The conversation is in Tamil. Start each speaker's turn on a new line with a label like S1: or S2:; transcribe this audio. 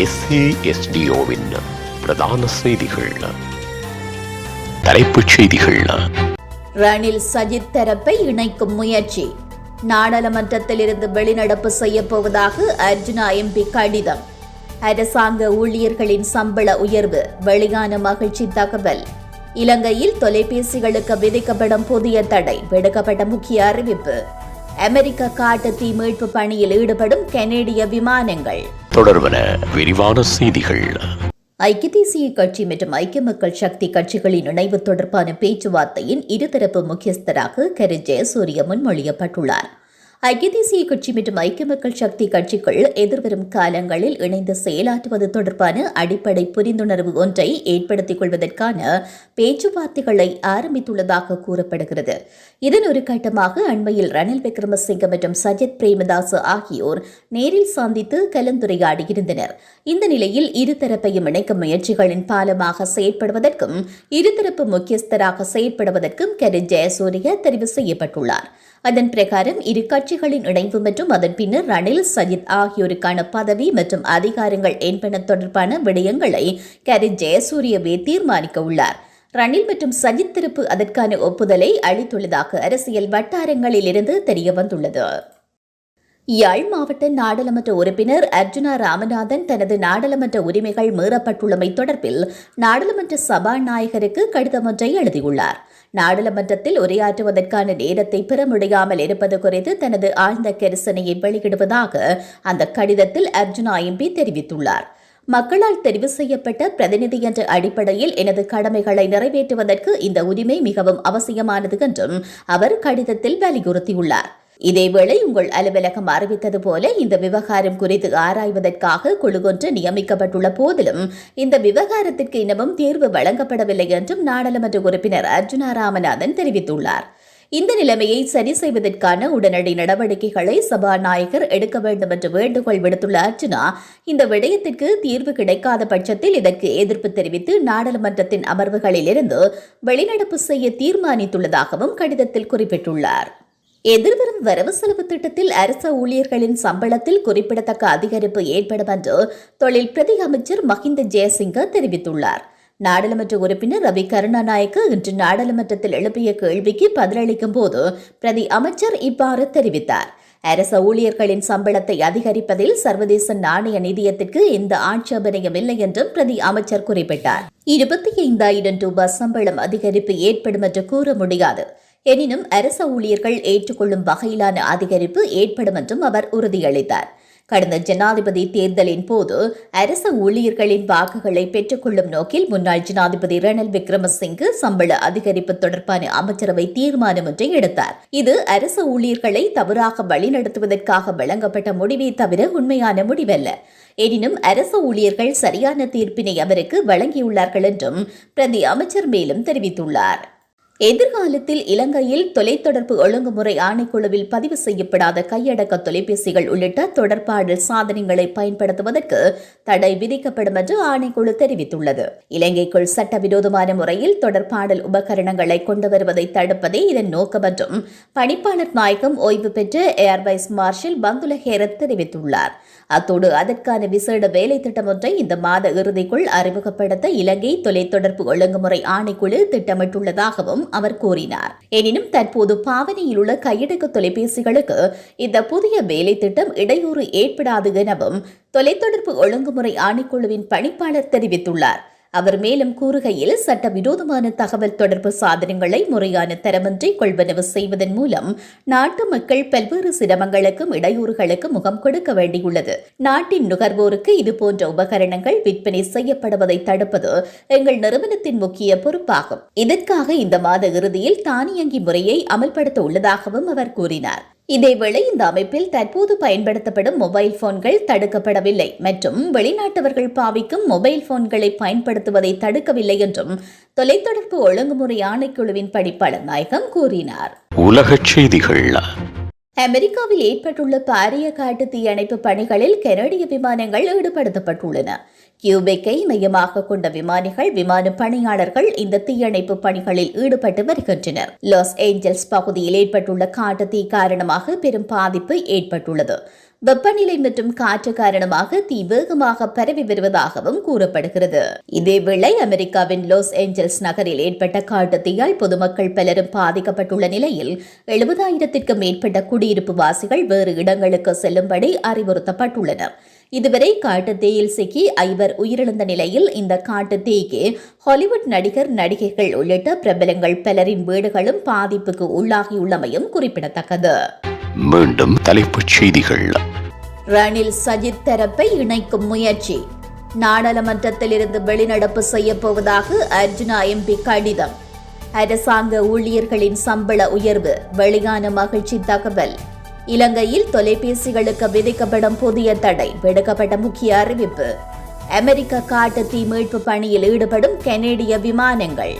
S1: எஸ்ஏஎஸ்டிஓவின் பிரதான செய்திகள். தலைப்புச் செய்திகள்.
S2: ரணில் சஜித் தரப்பை இணைக்கும் முயற்சி. நாடாளுமன்றத்தில் இருந்து வெளிநடப்பு செய்யப்போவதாக அர்ஜுனா எம்பி கடிதம். அரசாங்க ஊழியர்களின் சம்பள உயர்வு வெளியான மகிழ்ச்சி தகவல். இலங்கையில் தொலைபேசிகளுக்கு விதிக்கப்படும் புதிய தடை விடுக்கப்பட்ட முக்கிய அறிவிப்பு. அமெரிக்க காட்டு தீ மீட்பு பணியில் ஈடுபடும் கனேடிய விமானங்கள்.
S1: தொடர்வன விரிவான செய்திகள்.
S2: ஐக்கிய தேசிய கட்சி மற்றும் ஐக்கிய மக்கள் சக்தி கட்சிகளின் இணைவு தொடர்பான பேச்சுவார்த்தையின் இருதரப்பு முக்கியஸ்தராக கரு ஜெயசூரிய முன்மொழியப்பட்டுள்ளார். ஐக்கிய தேசிய கட்சி மற்றும் ஐக்கிய மக்கள் சக்தி கட்சிகள் எதிர்வரும் காலங்களில் இணைந்து செயலாற்றுவது தொடர்பான அடிப்படை புரிந்துணர்வு ஒன்றை ஏற்படுத்திக் கொள்வதற்கான பேச்சுவார்த்தைகளை ஆரம்பித்துள்ளதாக கூறப்படுகிறது. இதன் ஒரு கட்டமாக அண்மையில் ரணில் விக்ரமசிங்க மற்றும் சஜித் பிரேமதாஸ் ஆகியோர் நேரில் சந்தித்து கலந்துரையாடியிருந்தனர். இந்த நிலையில் இருதரப்பையும் இணைக்கும் முயற்சிகளின் பாலமாக செயற்படுவதற்கும் இருதரப்பு முக்கியஸ்தராக செயற்படுவதற்கும் கரு ஜெயசூரிய தெரிவு செய்யப்பட்டுள்ளார். அதன் பிரகாரம் இரு கட்சிகளின் இணைவு மற்றும் அதன் பின்னர் ரணில் சஜித் ஆகியோருக்கான பதவி மற்றும் அதிகாரங்கள் என்பன தொடர்பான விடயங்களை கரி ஜெயசூரியவே தீர்மானிக்க உள்ளார். ரணில் மற்றும் சஜித் திருப்பு அதற்கான ஒப்புதலை அளித்துள்ளதாக அரசியல் வட்டாரங்களிலிருந்து தெரிய வந்துள்ளது யாழ் மாவட்ட நாடாளுமன்ற உறுப்பினர் அர்ஜுனா ராமநாதன் தனது நாடாளுமன்ற உரிமைகள் மீறப்பட்டுள்ளமை தொடர்பில் நாடாளுமன்ற சபாநாயகருக்கு கடிதம் ஒன்றை எழுதியுள்ளார். நாடாளுமன்றத்தில் உரையாற்றுவதற்கான நேரத்தை பெற முடியாமல் இருப்பது குறித்து தனது ஆழ்ந்த கரிசனையை வெளியிடுவதாக அந்த கடிதத்தில் அர்ஜுனா எம்பி தெரிவித்துள்ளார். மக்களால் தெரிவு செய்யப்பட்ட பிரதிநிதி என்ற அடிப்படையில் எனது கடமைகளை நிறைவேற்றுவதற்கு இந்த உரிமை மிகவும் அவசியமானது என்றும் அவர் கடிதத்தில் வலியுறுத்தியுள்ளார். இதேவேளை உங்கள் அலுவலகம் அறிவித்தது போல இந்த விவகாரம் குறித்து ஆராய்வதற்காக குழு ஒன்று நியமிக்கப்பட்டுள்ள போதிலும் இந்த விவகாரத்திற்கு இன்னமும் தீர்வு வழங்கப்படவில்லை என்றும் நாடாளுமன்ற உறுப்பினர் அர்ஜுனா ராமநாதன் தெரிவித்துள்ளார். இந்த நிலைமையை சரி செய்வதற்கான உடனடி நடவடிக்கைகளை சபாநாயகர் எடுக்க வேண்டும் என்று வேண்டுகோள் விடுத்துள்ள அர்ஜுனா இந்த விடயத்திற்கு தீர்வு கிடைக்காத பட்சத்தில் இதற்கு எதிர்ப்பு தெரிவித்து நாடாளுமன்றத்தின் அமர்வுகளிலிருந்து வெளிநடப்பு செய்ய தீர்மானித்துள்ளதாகவும் கடிதத்தில் குறிப்பிட்டுள்ளார். எதிர்வரும் வரவு செலவு திட்டத்தில் அரச ஊழியர்களின் சம்பளத்தில் குறிப்பிடத்தக்க அதிகரிப்பு ஏற்படும் என்று தொழில் பிரதி அமைச்சர் மஹிந்த ஜெயசிங்க தெரிவித்துள்ளார். நாடாளுமன்ற உறுப்பினர் ரவி கருணாநாயக்க இன்று நாடாளுமன்றத்தில் எழுப்பிய கேள்விக்கு பதிலளிக்கும் போது பிரதி அமைச்சர் இவ்வாறு தெரிவித்தார். அரச ஊழியர்களின் சம்பளத்தை அதிகரிப்பதில் சர்வதேச நாணய நிதியத்திற்கு எந்த ஆட்சேபனையும் இல்லை என்றும் பிரதி அமைச்சர் குறிப்பிட்டார். இருபத்தி ஐந்தாயிரம் ரூபாய் சம்பளம் அதிகரிப்பு ஏற்படும் என்று கூற முடியாது. எனினும் அரச ஊழியர்கள் ஏற்றுக்கொள்ளும் வகையிலான அதிகரிப்பு ஏற்படும் என்றும் அவர் உறுதியளித்தார். கடந்த ஜனாதிபதி தேர்தலின் போது அரச ஊழியர்களின் வாக்குகளை பெற்றுக்கொள்ளும் நோக்கில் முன்னாள் ஜனாதிபதி ரணில் விக்ரமசிங்கு சம்பள அதிகரிப்பு தொடர்பான அமைச்சரவை தீர்மானம் ஒன்றை எடுத்தார். இது அரச ஊழியர்களை தவறாக வழிநடத்துவதற்காக வழங்கப்பட்ட முடிவே தவிர உண்மையான முடிவல்ல. எனினும் அரச ஊழியர்கள் சரியான தீர்ப்பினை அவருக்கு வழங்கியுள்ளார்கள் என்றும் பிரதி அமைச்சர் மேலும் தெரிவித்துள்ளார். எதிர்காலத்தில் இலங்கையில் தொலைத்தொடர்பு ஒழுங்குமுறை ஆணைக்குழுவில் பதிவு செய்யப்படாத கையடக்க தொலைபேசிகள் உள்ளிட்ட தொடர்பாடல் சாதனங்களை பயன்படுத்துவதற்கு தடை விதிக்கப்படும் என்று ஆணைக்குழு தெரிவித்துள்ளது. இலங்கைக்குள் சட்டவிரோதமான முறையில் தொடர்பாடல் உபகரணங்களை கொண்டு வருவதை தடுப்பதே இதன் நோக்கம் என்றும் பணிப்பாளர் நாயகம் ஓய்வு பெற்ற ஏர்வைஸ் மார்ஷல் பந்துல ஹேரத் தெரிவித்துள்ளார். அத்தோடு அதற்கான விசேட வேலை திட்டம் ஒன்றை இந்த மாத இறுதிக்குள் அறிமுகப்படுத்த இலங்கை தொலைத்தொடர்பு ஒழுங்குமுறை ஆணைக்குழு திட்டமிட்டுள்ளதாகவும் அவர் கூறினார். எனினும் தற்போது பாவனையில் உள்ள கையடக்க தொலைபேசிகளுக்கு இந்த புதிய வேலை திட்டம் இடையூறு ஏற்படாது எனவும் தொலைத்தொடர்பு ஒழுங்குமுறை ஆணைக்குழுவின் பணிப்பாளர் தெரிவித்துள்ளார். அவர் மேலும் கூறுகையில் சட்டவிரோதமான தகவல் தொடர்பு சாதனங்களை முறையான தரமின்றி கொள்வனவு செய்வதன் மூலம் நாட்டு மக்கள் பல்வேறு சிரமங்களுக்கும் இடையூறுகளுக்கும் முகம் கொடுக்க வேண்டியுள்ளது. நாட்டின் நுகர்வோருக்கு இதுபோன்ற உபகரணங்கள் விற்பனை செய்யப்படுவதை தடுப்பது எங்கள் நிறுவனத்தின் முக்கிய பொறுப்பாகும். இதற்காக இந்த மாத இறுதியில் தானியங்கி முறையை அமல்படுத்த உள்ளதாகவும் அவர் கூறினார். இதேவேளை இந்த அமைப்பில் தற்போது பயன்படுத்தப்படும் மொபைல் போன்கள் தடுக்கப்படவில்லை. மற்றும் வெளிநாட்டவர்கள் பாவிக்கும் மொபைல் போன்களை பயன்படுத்துவதை தடுக்கவில்லை என்றும் தொலைத்தொடர்பு ஒழுங்குமுறை ஆணைக்குழுவின் படிப்பாளர் நாயகம் கூறினார்.
S1: உலகச் செய்திகள்.
S2: அமெரிக்காவில் ஏற்பட்டுள்ள பாரிய காட்டு தீயணைப்பு பணிகளில் கனடிய விமானங்கள் ஈடுபடுத்தப்பட்டுள்ளன. கியூபெக்கை மையமாக கொண்ட விமானிகள் விமான பணியாளர்கள் இந்த தீயணைப்பு பணிகளில் ஈடுபட்டு வருகின்றனர். லாஸ் ஏஞ்சல்ஸ் பகுதியில் ஏற்பட்டுள்ள காட்டு தீ காரணமாக பெரும் பாதிப்பு ஏற்பட்டுள்ளது. வெப்பநிலை மற்றும் காற்று காரணமாக தீ வேகமாக பரவி வருவதாகவும் கூறப்படுகிறது. இதேவேளை அமெரிக்காவின் லாஸ் ஏஞ்சல்ஸ் நகரில் ஏற்பட்ட காட்டு தீயால் பொதுமக்கள் பலரும் பாதிக்கப்பட்டுள்ள நிலையில் எழுபதாயிரத்திற்கும் மேற்பட்ட குடியிருப்பு வாசிகள் வேறு இடங்களுக்கு செல்லும்படி அறிவுறுத்தப்பட்டுள்ளனர். இதுவரை காட்டுத் தீயில் சிக்கி ஐவர் உயிரிழந்த நிலையில் இந்த காட்டுத் தீக்கு ஹாலிவுட் நடிகர் நடிகைகள் உள்ளிட்ட பிரபலங்கள் பலரின் வீடுகளும் பாதிப்புக்கு உள்ளாகியுள்ளமையும் குறிப்பிடத்தக்கது.
S1: மீண்டும் தலைப்புச் செய்திகள்.
S2: ரணில் சஜித் தரப்பை இணைக்கும் முயற்சி. நாடாளுமன்றத்திலிருந்து வெளிநடப்பு செய்யப் போவதாக அர்ஜுனா எம்பி கடிதம். அரசாங்க ஊழியர்களின் சம்பள உயர்வு வெளியான மகிழ்ச்சி தகவல். இலங்கையில் தொலைபேசிகளுக்கு விதிக்கப்படும் புதிய தடை விடுக்கப்பட்ட முக்கிய அறிவிப்பு. அமெரிக்க காட்டு தீ மீட்பு பணியில் ஈடுபடும் கனேடிய விமானங்கள்.